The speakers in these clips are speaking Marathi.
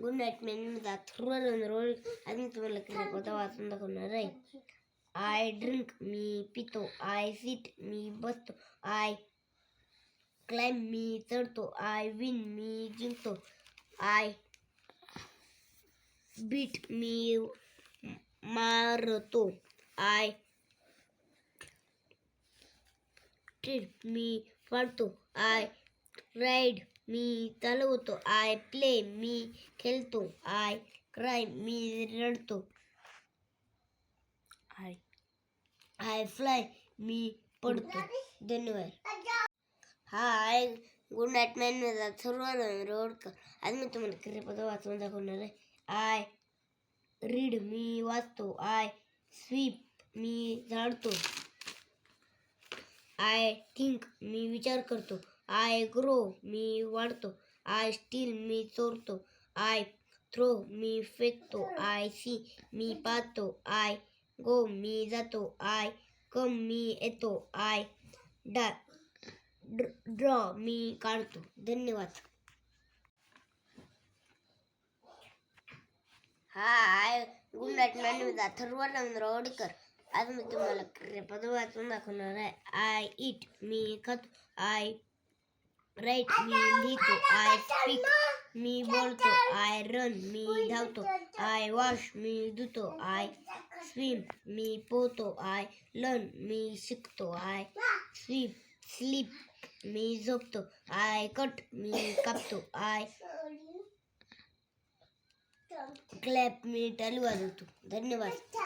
गुड नाईट मी अँड रोल आज मी तुम्हाला क्रियापदा वाचून दाखवणार आहे आय ड्रिंक मी पितो आय सिट मी बसतो आय क्लाइम मी चढतो आय विन मी जिंकतो आय बीट मी मारतो आय ट्रिप मी फाडतो आय राईड मी चालवतो. आय प्ले मी खेळतो. आय क्राय मी रडतो. आय आय फ्लाय मी पडतो. धन्यवाद. हाय गुड नाईट मॅन माझा सर्व रोडकर आज मी तुम्हाला क्रियापद वाचून दाखवणार आहे. आय रीड मी वाचतो. आय स्वीप मी झाडतो. आय थिंक मी विचार करतो. आय ग्रो मी वाढतो. आय स्टील मी चोरतो. आय थ्रो मी फेकतो. आय सी मी पाहतो. आय गो मी जातो. आय कम मी येतो. आय डा ड्रॉ मी काढतो. धन्यवाद. हाय गुड नाईट मॅन रवींद्र ओडकर. आज मी तुम्हाला क्रियापद वाचून दाखवणार आहे. आय इट मी खातो. आय राईट मी लिहितो आय स्पीक मी बोलतो आय रन मी धावतो आय वॉश मी धुतो आय स्विम मी पोहतो आय लर्न मी शिकतो आय स्वीप स्लीप मी झोपतो आय कट मी कापतो आय क्लॅप मी टाळी वाजवतो धन्यवाद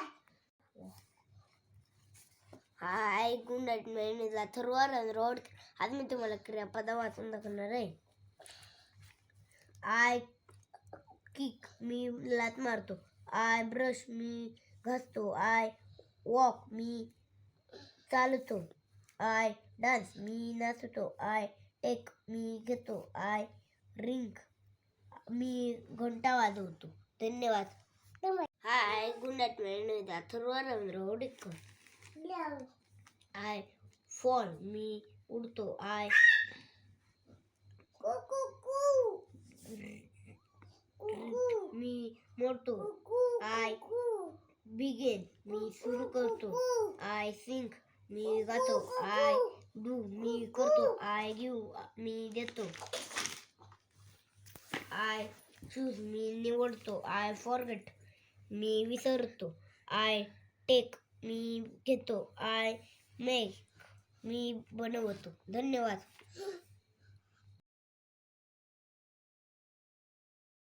हाय गुड नाईट मी थर्वर रोड. आज मी तुम्हाला क्रियापद वाचून दाखवणार आहे. आय किक मी लात मारतो. आय ब्रश मी घासतो. आय वॉक मी चालतो. आय डान्स मी नाचतो. आय टेक मी घेतो. आय रिंग मी घंटा वाजवतो. धन्यवाद. हाय गुड नाईट मी थर्वर रोड आय फॉल मी उडतो आय मी मोडतो आय बिगेन मी सुरू करतो आय सिंक मी गातो आय डू मी करतो आय गिव मी देतो आय चूज मी निवडतो आय फॉरगेट मी विसरतो आय टेक मी घेतो आय मेक मी बनवतो. धन्यवाद.